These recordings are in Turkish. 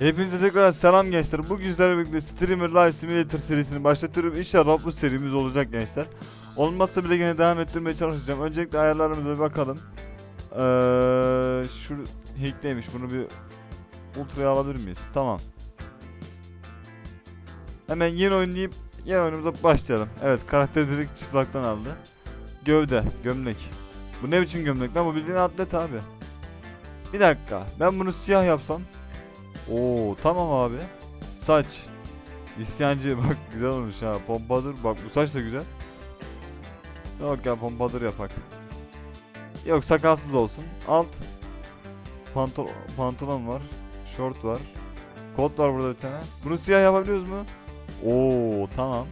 Hepinize tekrar selam gençler. Bu güzel birlikte Streamer Live Simulator serisini başlatıyorum. İnşallah bu serimiz olacak gençler. Olmazsa bile gene devam ettirmeye çalışacağım. Öncelikle ayarlarımıza bir bakalım. Ee, şu hackleymiş. Bunu bir ultra'ya alabilir miyiz? Tamam. Hemen yeni oyun yeni oyunumuza başlayalım. Evet karakter direkt çıplaktan aldı. Gövde, gömlek. Bu ne biçim gömlek lan? Bu bildiğin atlet abi. Bir dakika. Ben bunu siyah yapsam. Oo tamam abi. Saç. İsyancı bak güzel olmuş ha. Pompadır bak bu saç da güzel. Yok ya pompadır yapak. Yok sakalsız olsun. Alt pantol pantolon var. Short var. Kot var burada bir tane. Bunu siyah yapabiliyoruz mu? Oo tamam.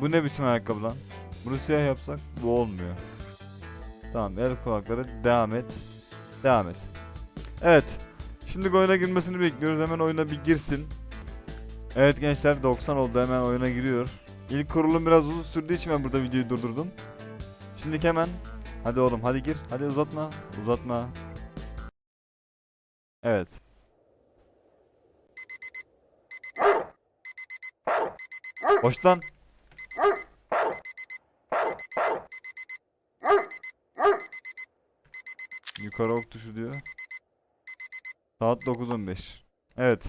Bu ne biçim ayakkabı lan? Bunu siyah yapsak bu olmuyor. Tamam el kulakları devam et. Devam et. Evet. Şimdi oyuna girmesini bekliyoruz. Hemen oyuna bir girsin. Evet gençler 90 oldu hemen oyuna giriyor. İlk kurulum biraz uzun sürdüğü için ben burada videoyu durdurdum. Şimdi hemen hadi oğlum hadi gir. Hadi uzatma. Uzatma. Evet. Hoş lan. Yukarı ok tuşu diyor. Saat 9.15. Evet.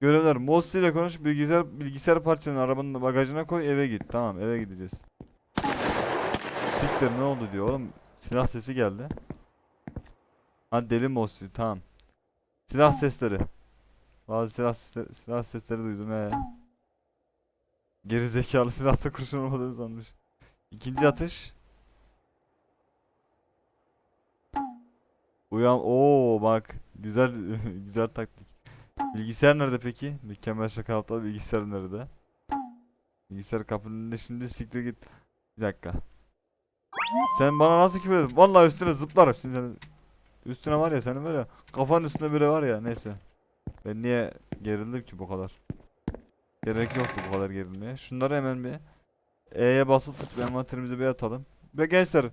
Görevler. Mosti ile konuş. Bilgisayar bilgisayar parçalarını arabanın bagajına koy. Eve git. Tamam eve gideceğiz. Siktir ne oldu diyor. Oğlum silah sesi geldi. Ha deli Mosti. Tamam. Silah sesleri. Bazı silah sesleri, silah sesleri duydum he. Geri zekalı silahta kurşun olmadığını sanmış. İkinci atış. Uyan. Oo bak. Güzel güzel taktik. Bilgisayar nerede peki? Mükemmel şaka yaptı. Bilgisayar nerede? Bilgisayar kapının önünde şimdi siktir git. Bir dakika. Sen bana nasıl küfür ediyorsun? Vallahi üstüne zıplarım şimdi senin. Üstüne var ya senin böyle kafanın üstünde böyle var ya neyse. Ben niye gerildim ki bu kadar? Gerek yoktu bu kadar gerilmeye. Şunları hemen bir E'ye basılı tutup envanterimize bir atalım. Ve gençler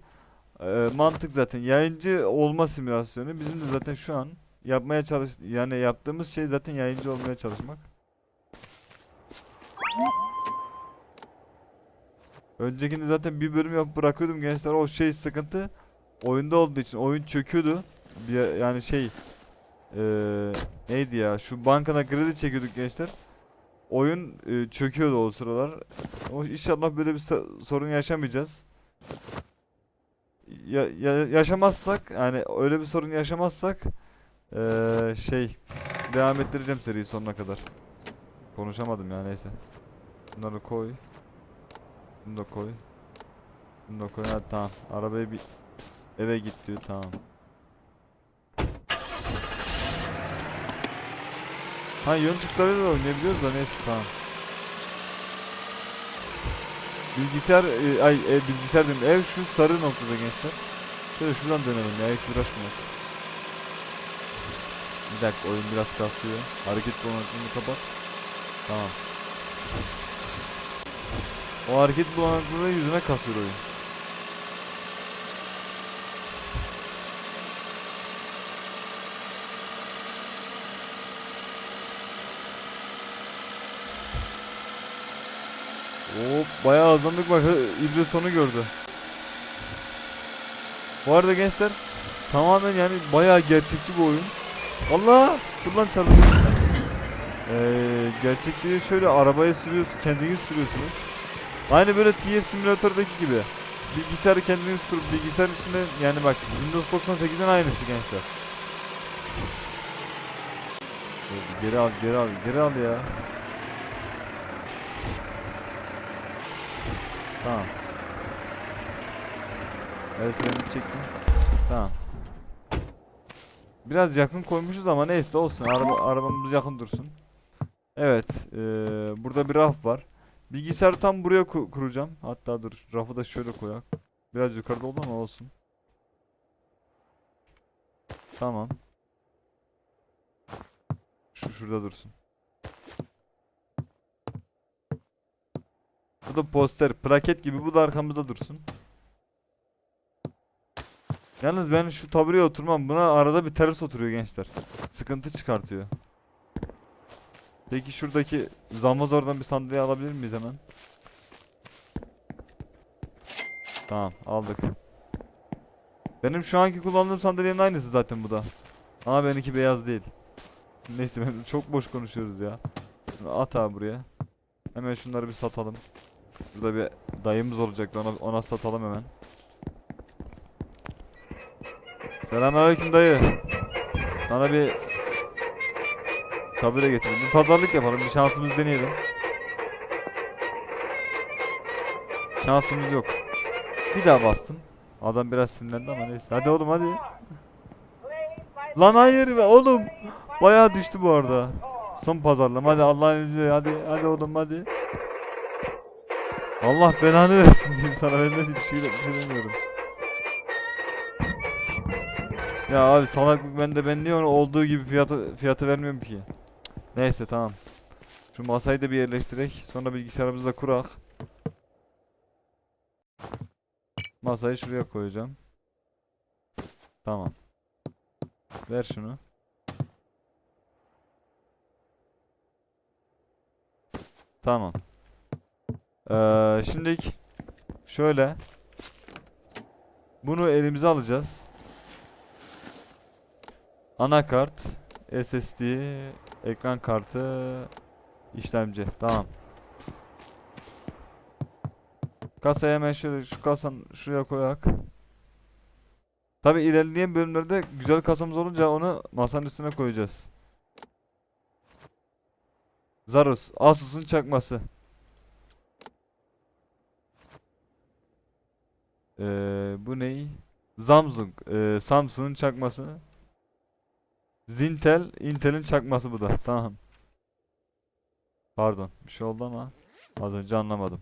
e, mantık zaten yayıncı olma simülasyonu. Bizim de zaten şu an yapmaya çalış yani yaptığımız şey zaten yayıncı olmaya çalışmak. Öncekinde zaten bir bölüm yapıp bırakıyordum gençler o şey sıkıntı oyunda olduğu için oyun çöküyordu. Bir, yani şey eee, neydi ya şu bankana kredi çekiyorduk gençler. Oyun e, çöküyordu o sıralar. O inşallah böyle bir sorun yaşamayacağız. Ya, ya- yaşamazsak yani öyle bir sorun yaşamazsak eee, şey devam ettireceğim seriyi sonuna kadar. Konuşamadım ya neyse. Bunları koy. Bunu da koy. Bunu da koy. Hadi tamam. Arabayı bir eve git diyor. Tamam. Ha yön tuşlarıyla da oynayabiliyoruz da neyse tamam. Bilgisayar e, ay e, bilgisayar dedim. Ev şu sarı noktada gençler. Şöyle şuradan dönelim ya hiç uğraşmayalım. Bir dakika oyun biraz kasıyor. Hareket bulanıklığını kapat. Tamam. O hareket bulanıklığı yüzüne kasıyor oyun. Hop bayağı hızlandık bak İdris sonu gördü. Bu arada gençler tamamen yani bayağı gerçekçi bir oyun. Allah dur lan çarptı. Ee, gerçekçi şöyle arabaya sürüyorsun kendiniz sürüyorsunuz. Aynı böyle TF simülatördeki gibi. Bilgisayarı kendiniz kurup bilgisayar içinde yani bak Windows 98'in aynısı gençler. Geri al geri al geri al ya. Tamam. Evet freni çektim. Tamam. Biraz yakın koymuşuz ama neyse olsun. Araba, arabamız yakın dursun. Evet. eee, burada bir raf var. Bilgisayarı tam buraya ku- kuracağım. Hatta dur rafı da şöyle koyak. Biraz yukarıda oldu ama olsun. Tamam. Şu şurada dursun. Bu da poster, plaket gibi bu da arkamızda dursun. Yalnız ben şu tabureye oturmam. Buna arada bir ters oturuyor gençler. Sıkıntı çıkartıyor. Peki şuradaki Zamazor'dan bir sandalye alabilir miyiz hemen? Tamam aldık. Benim şu anki kullandığım sandalyenin aynısı zaten bu da. Ama benimki beyaz değil. Neyse ben çok boş konuşuyoruz ya. At abi buraya. Hemen şunları bir satalım. Burada bir dayımız olacaktı ona, ona satalım hemen. Selamünaleyküm dayı. Sana bir tabure getirdim. Pazarlık yapalım. Bir şansımız deneyelim. Şansımız yok. Bir daha bastım. Adam biraz sinirlendi ama neyse. Hadi oğlum hadi. Lan hayır be oğlum. Bayağı düştü bu arada. Son pazarlama hadi Allah'ın izniyle hadi hadi oğlum hadi. Allah belanı versin diyeyim sana ben ne bir şey, bir şey demiyorum. Ya abi salaklık bende ben niye olduğu gibi fiyatı fiyatı vermiyorum ki. Neyse tamam. Şu masayı da bir yerleştirek sonra bilgisayarımızı da kurak. Masayı şuraya koyacağım. Tamam. Ver şunu. Tamam. Ee, şimdilik şöyle bunu elimize alacağız. Anakart, SSD, ekran kartı, işlemci. Tamam. Kasaya hemen şöyle şu kasan şuraya koyak. Tabi ilerleyen bölümlerde güzel kasamız olunca onu masanın üstüne koyacağız. Zarus, Asus'un çakması. Ee, bu ney? Samsung, ee, Samsung'un çakması. Zintel, Intel'in çakması bu da. Tamam. Pardon, bir şey oldu ama az önce anlamadım.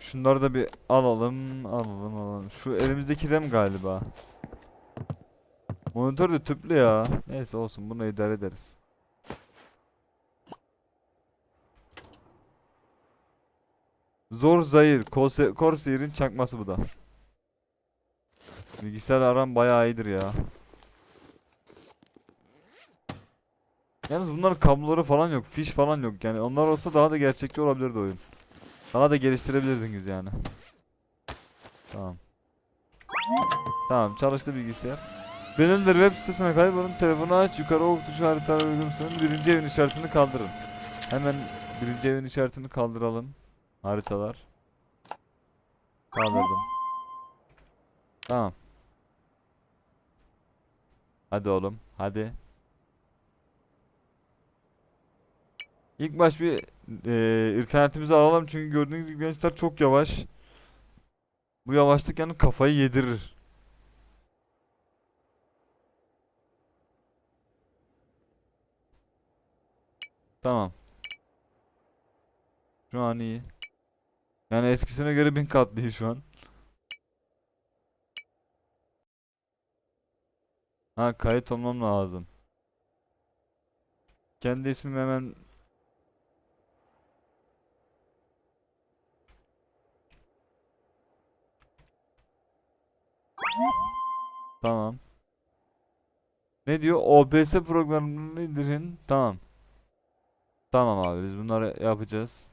Şunları da bir alalım, alalım, alalım. Şu elimizdeki RAM galiba. Monitör de tüplü ya. Neyse olsun, bunu idare ederiz. Zor Zahir, Corsa- Corsair'in çakması bu da. Bilgisayar aram bayağı iyidir ya. Yalnız bunların kabloları falan yok, fiş falan yok. Yani onlar olsa daha da gerçekçi olabilirdi oyun. Daha da geliştirebilirdiniz yani. Tamam. Tamam çalıştı bilgisayar. Benimdir web sitesine kaybolun, telefonu aç, yukarı ok tuşu haritalar uygulamasının birinci evin işaretini kaldırın. Hemen birinci evin işaretini kaldıralım. Haritalar. Kaldırdım. Tamam. Hadi oğlum, hadi. İlk baş bir eee internetimizi alalım çünkü gördüğünüz gibi gençler çok yavaş. Bu yavaşlık yani kafayı yedirir. Tamam. Şu an iyi. Yani eskisine göre bin kat değil şu an. Ha kayıt olmam lazım. Kendi ismimi hemen Tamam. Ne diyor? OBS programını indirin. Tamam. Tamam abi biz bunları yapacağız.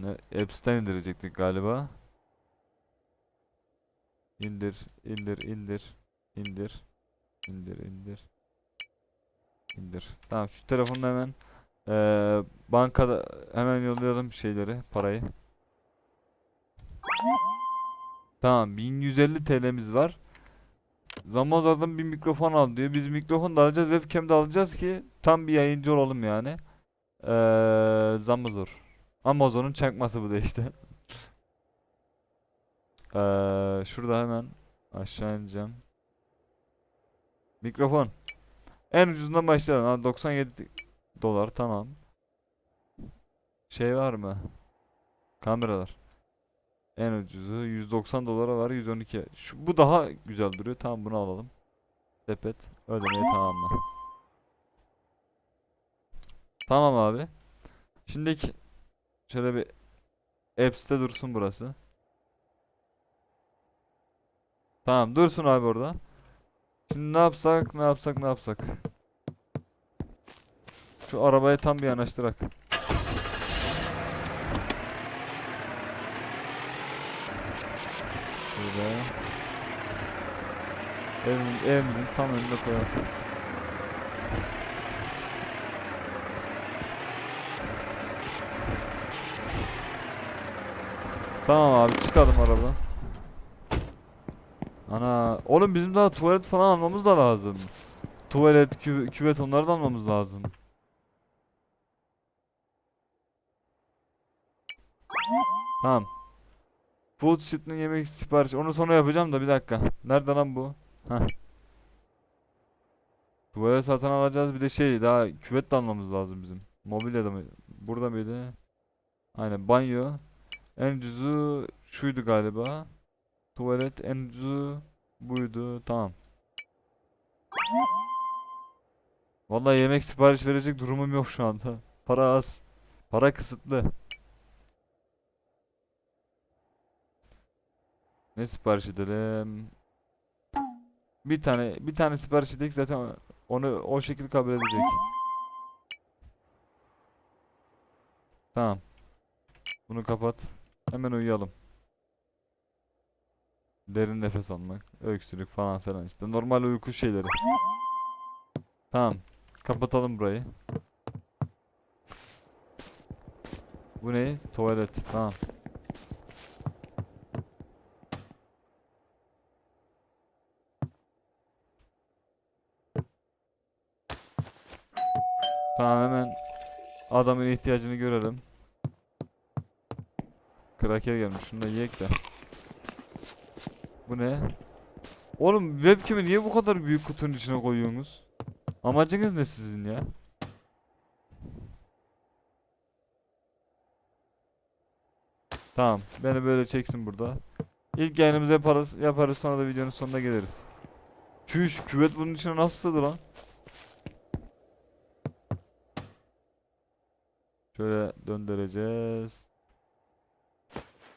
Ne? Apps'ten indirecektik galiba. İndir, indir, indir, indir, indir, indir, indir. Tamam şu telefonla hemen eee bankada hemen yollayalım şeyleri, parayı. Tamam 1150 TL'miz var. Zamazar'dan bir mikrofon al diyor. Biz mikrofon da alacağız, webcam de alacağız ki tam bir yayıncı olalım yani. Eee Zamazor. Amazon'un çakması bu da işte. Eee şurada hemen aşağı ineceğim. Mikrofon. En ucuzundan başlayalım. Ha, 97 dolar tamam. Şey var mı? Kameralar. En ucuzu 190 dolara var 112. Şu bu daha güzel duruyor. Tamam bunu alalım. Sepet ödemeyi tamamla. Tamam abi. Şimdiki Şöyle bir Apps'te dursun burası. Tamam dursun abi orada. Şimdi ne yapsak ne yapsak ne yapsak. Şu arabayı tam bir yanaştırak. Şöyle. Ev, evimizin tam önünde koyalım. Tamam abi çıkalım arabadan. Ana oğlum bizim daha tuvalet falan almamız da lazım. Tuvalet, kü küvet onları da almamız lazım. Tamam. Food ship'nin yemek siparişi. Onu sonra yapacağım da bir dakika. Nerede lan bu? Heh. Tuvalet satın alacağız bir de şey daha küvet de almamız lazım bizim. Mobilyada mı? Burada mıydı? Aynen banyo. En ucuzu şuydu galiba. Tuvalet en ucuzu buydu. Tamam. Vallahi yemek sipariş verecek durumum yok şu anda. Para az. Para kısıtlı. Ne sipariş edelim? Bir tane bir tane sipariş edelim zaten onu o şekilde kabul edecek. Tamam. Bunu kapat. Hemen uyuyalım. Derin nefes almak, öksürük falan filan işte normal uyku şeyleri. Tamam. Kapatalım burayı. Bu ne? Tuvalet. Tamam. Tamam hemen adamın ihtiyacını görelim. Kraker gelmiş. Şunu da yiyek de. Bu ne? Oğlum webcam'i niye bu kadar büyük kutunun içine koyuyorsunuz? Amacınız ne sizin ya? Tamam. Beni böyle çeksin burada. İlk yayınımızı yaparız. Yaparız sonra da videonun sonuna geliriz. Çüş küvet bunun içine nasıl sığdı lan? Şöyle döndüreceğiz.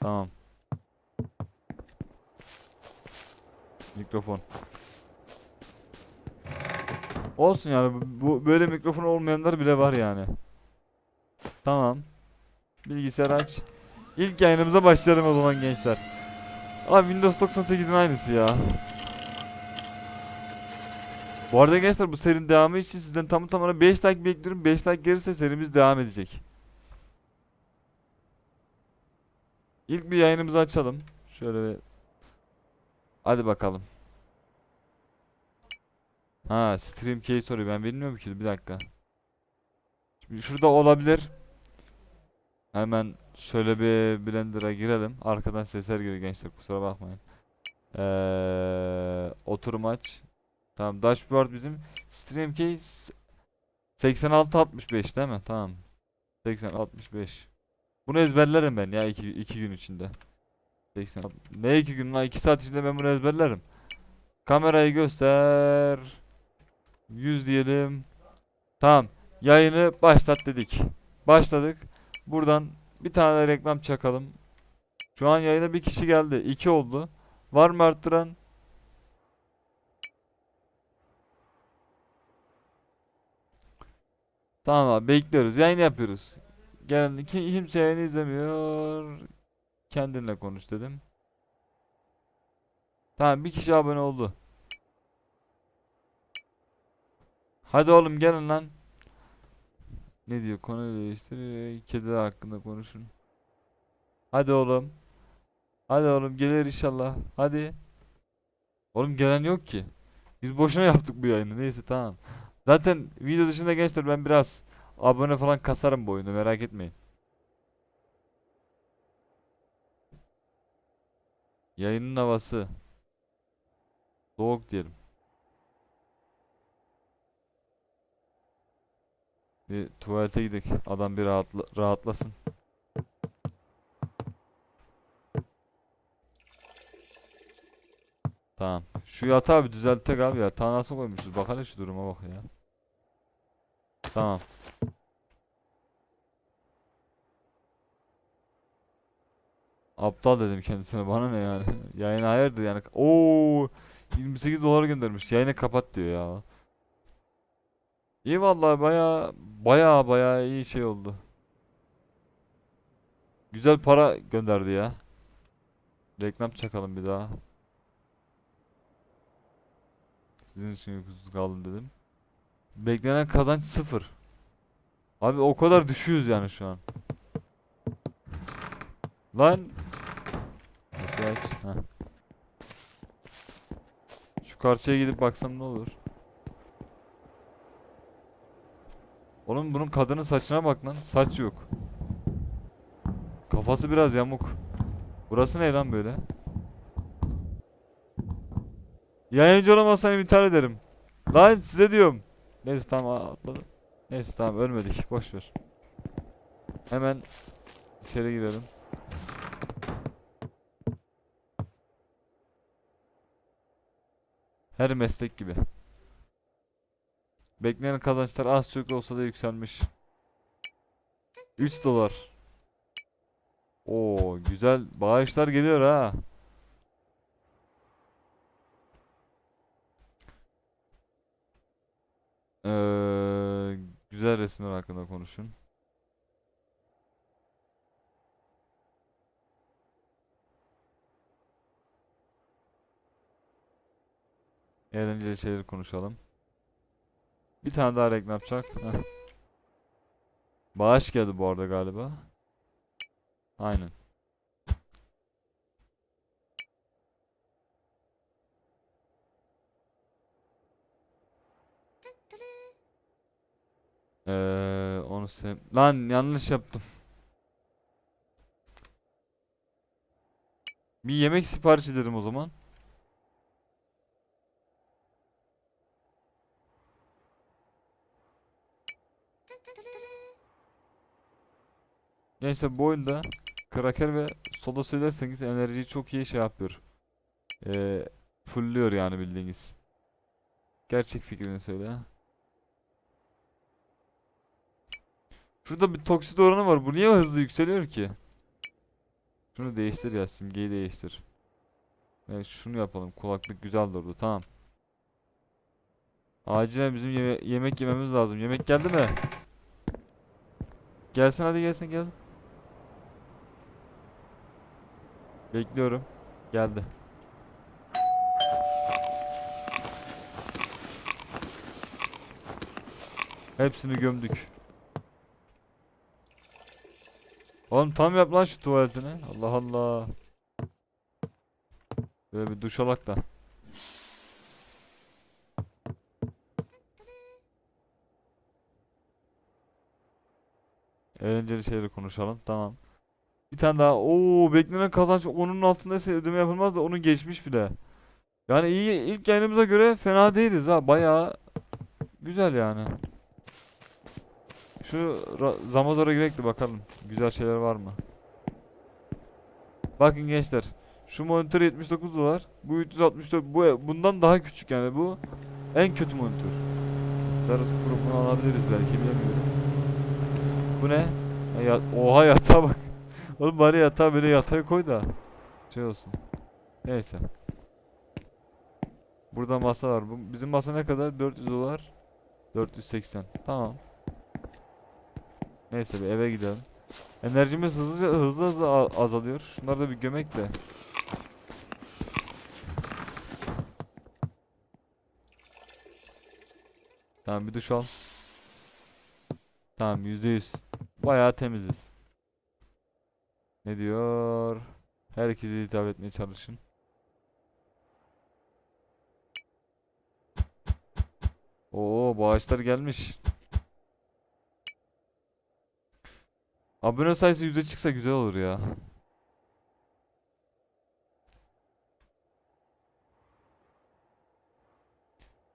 Tamam. Mikrofon. Olsun yani bu böyle mikrofon olmayanlar bile var yani. Tamam. Bilgisayar aç. İlk yayınımıza başlayalım o zaman gençler. Abi Windows 98'in aynısı ya. Bu arada gençler bu serinin devamı için sizden tam tamına 5 like bekliyorum. 5 like gelirse serimiz devam edecek. İlk bir yayınımızı açalım. Şöyle bir... Hadi bakalım. Ha, stream key soruyor. Ben bilmiyorum ki. Bir dakika. Şimdi şurada olabilir. Hemen şöyle bir Blender'a girelim. Arkadan sesler geliyor gençler. Kusura bakmayın. Ee, oturum aç. Tamam. Dashboard bizim. Stream key 8665 değil mi? Tamam. 8065. Bunu ezberlerim ben ya iki, iki gün içinde. 80. Ne iki gün lan? 2 saat içinde ben bunu ezberlerim. Kamerayı göster. 100 diyelim. Tamam. Yayını başlat dedik. Başladık. Buradan bir tane reklam çakalım. Şu an yayına bir kişi geldi. 2 oldu. Var mı arttıran? Tamam abi bekliyoruz. Yayın yapıyoruz. Gelen ki kimse yayını izlemiyor. Kendinle konuş dedim. Tamam bir kişi abone oldu. Hadi oğlum gelin lan. Ne diyor? Konu değiştir. Kediler hakkında konuşun. Hadi oğlum. Hadi oğlum gelir inşallah. Hadi. Oğlum gelen yok ki. Biz boşuna yaptık bu yayını. Neyse tamam. Zaten video dışında gençler ben biraz abone falan kasarım bu oyunu merak etmeyin. Yayının havası. Soğuk diyelim. Bir tuvalete gidelim. Adam bir rahatla rahatlasın. Tamam. Şu yatağı bir düzelttek abi ya. Yatağı nasıl koymuşuz? Bak hele şu duruma bak ya. Tamam. Aptal dedim kendisine bana ne yani. Yayına hayırdır yani. Oo 28 dolar göndermiş. Yayını kapat diyor ya. İyi vallahi baya baya baya iyi şey oldu. Güzel para gönderdi ya. Reklam çakalım bir daha. Sizin için uykusuz kaldım dedim. Beklenen kazanç sıfır. Abi o kadar düşüyoruz yani şu an. Lan. Şu karşıya gidip baksam ne olur? Oğlum bunun kadının saçına bak lan. Saç yok. Kafası biraz yamuk. Burası ne lan böyle? Yayıncı olamazsan iptal ederim. Lan size diyorum. Neyse tamam atladım. Neyse tamam ölmedik. Boş ver. Hemen içeri girelim. Her meslek gibi. Beklenen kazançlar az çok olsa da yükselmiş. 3 dolar. Oo güzel bağışlar geliyor ha. Ee, güzel resimler hakkında konuşun. Eğlenceli şeyler konuşalım. Bir tane daha reklam. Heh. Bağış geldi bu arada galiba. Aynen. Ee, onu sev... Lan yanlış yaptım. Bir yemek sipariş edelim o zaman. Neyse bu oyunda kraker ve soda söylerseniz enerjiyi çok iyi şey yapıyor. Ee, fullüyor yani bildiğiniz. Gerçek fikrini söyle. Şurada bir toksit oranı var. Bu niye hızlı yükseliyor ki? Şunu değiştir ya simgeyi değiştir. Evet şunu yapalım. Kulaklık güzel durdu. Tamam. Acilen bizim yeme- yemek yememiz lazım. Yemek geldi mi? Gelsin hadi gelsin gel. Bekliyorum. Geldi. Hepsini gömdük. Oğlum tam yap lan şu tuvaletini. Allah Allah. Böyle bir duş alak da. Eğlenceli şeyleri konuşalım. Tamam. Bir tane daha. Oo beklenen kazanç onun altındaysa ödeme yapılmaz da onu geçmiş bile. Yani iyi ilk yayınımıza göre fena değiliz ha. Bayağı güzel yani. Şu ra- Zamazor'a girek de bakalım. Güzel şeyler var mı? Bakın gençler. Şu monitör 79 dolar. Bu 364. Bu bundan daha küçük yani bu. En kötü monitör. Darısı grubunu alabiliriz belki bilemiyorum. Bu ne? Ya, oha yatağa bak. Oğlum bari yatağa böyle yatağa koy da. Şey olsun. Neyse. Burada masa var. Bu, bizim masa ne kadar? 400 dolar. 480. Tamam. Neyse bir eve gidelim. Enerjimiz hızlıca hızlı hızlı azalıyor. Şunları da bir gömek de. Tamam bir duş al. Tamam %100. Bayağı temiziz. Ne diyor? Herkese hitap etmeye çalışın. Oo bağışlar gelmiş. Abone sayısı 100'e çıksa güzel olur ya.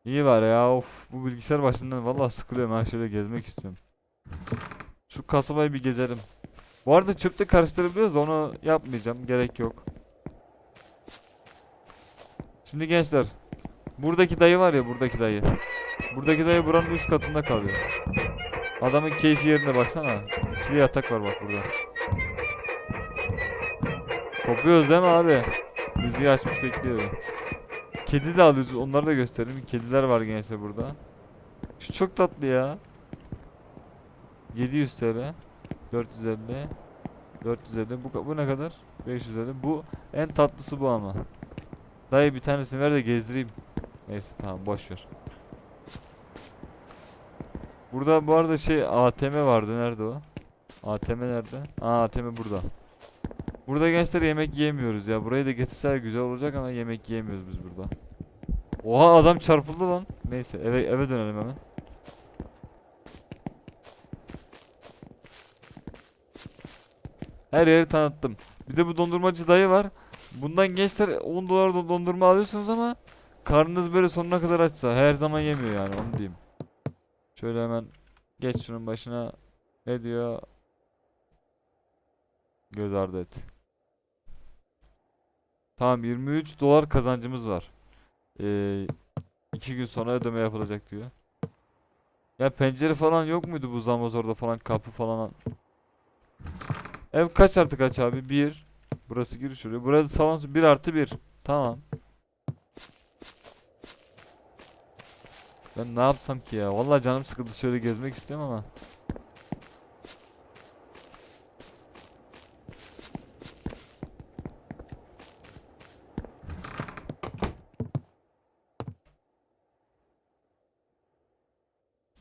İyi var ya of bu bilgisayar başından vallahi sıkılıyorum ben şöyle gezmek istiyorum. Şu kasabayı bir gezelim. Bu arada çöpte karıştırabiliyoruz onu yapmayacağım gerek yok. Şimdi gençler buradaki dayı var ya buradaki dayı. Buradaki dayı buranın üst katında kalıyor. Adamın keyfi yerine baksana. İkili yatak var bak burada. Kopuyoruz değil mi abi? Müziği açmış bekliyorum. Kedi de alıyoruz. Onları da gösterelim. Kediler var gençler burada. Şu çok tatlı ya. 700 TL. 450. 450. Bu, bu ne kadar? 550. Bu en tatlısı bu ama. Dayı bir tanesini ver de gezdireyim. Neyse tamam boş ver. Burada bu arada şey ATM vardı. Nerede o? ATM nerede? Aa ATM burada. Burada gençler yemek yiyemiyoruz ya. Burayı da getirseler güzel olacak ama yemek yiyemiyoruz biz burada. Oha adam çarpıldı lan. Neyse eve eve dönelim hemen. Her yeri tanıttım. Bir de bu dondurmacı dayı var. Bundan gençler 10 dolar dondurma alıyorsunuz ama karnınız böyle sonuna kadar açsa her zaman yemiyor yani onu diyeyim. Şöyle hemen geç şunun başına. Ne diyor? Göz ardı et. Tamam 23 dolar kazancımız var. Ee, iki gün sonra ödeme yapılacak diyor. Ya pencere falan yok muydu bu Zamazor'da falan kapı falan? Ev kaç artı kaç abi? 1. Burası giriş oluyor. Burası salon 1 artı 1. Tamam. Ben ne yapsam ki ya? Vallahi canım sıkıldı şöyle gezmek istiyorum ama.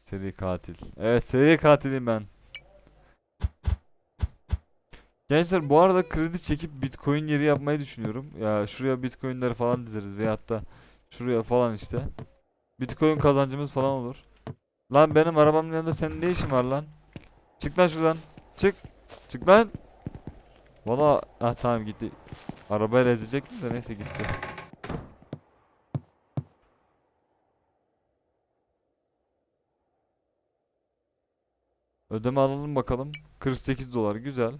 Seri katil. Evet seri katilim ben. Gençler bu arada kredi çekip bitcoin yeri yapmayı düşünüyorum. Ya şuraya bitcoinleri falan dizeriz veyahut da şuraya falan işte. Bitcoin kazancımız falan olur. Lan benim arabamın yanında senin ne işin var lan? Çık lan şuradan. Çık. Çık lan. Valla ah tamam gitti. Arabayla ezecektim de neyse gitti. Ödeme alalım bakalım. 48 dolar güzel.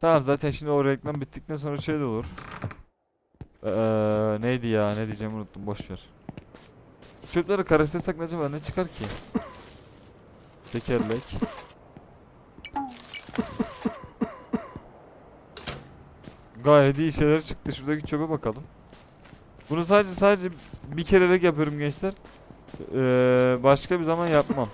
Tamam zaten şimdi o reklam bittikten sonra şey de olur. Eee neydi ya ne diyeceğimi unuttum boş ver. Çöpleri karıştırsak ne acaba ne çıkar ki? Tekerlek. Gayet iyi şeyler çıktı. Şuradaki çöpe bakalım. Bunu sadece sadece bir kerelik yapıyorum gençler. Eee başka bir zaman yapmam.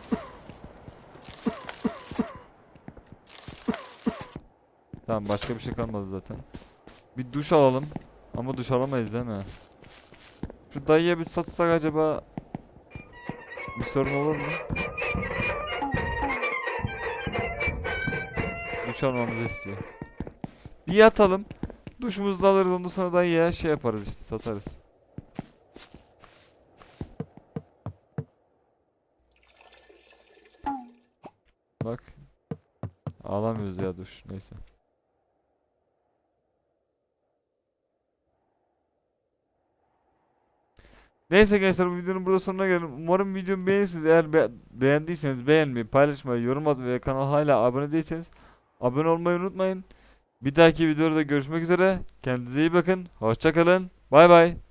Tamam başka bir şey kalmadı zaten. Bir duş alalım. Ama duş alamayız değil mi? Şu dayıya bir satsak acaba bir sorun olur mu? Duş almamızı istiyor. Bir yatalım. Duşumuzu da alırız ondan sonra dayıya şey yaparız işte satarız. Bak. Alamıyoruz ya duş. Neyse. Neyse gençler bu videonun burada sonuna geldim. Umarım videomu beğenirsiniz. Eğer be- beğendiyseniz beğenmeyi, paylaşmayı, yorum atmayı ve kanala hala abone değilseniz abone olmayı unutmayın. Bir dahaki videoda görüşmek üzere. Kendinize iyi bakın. Hoşça kalın. Bay bay.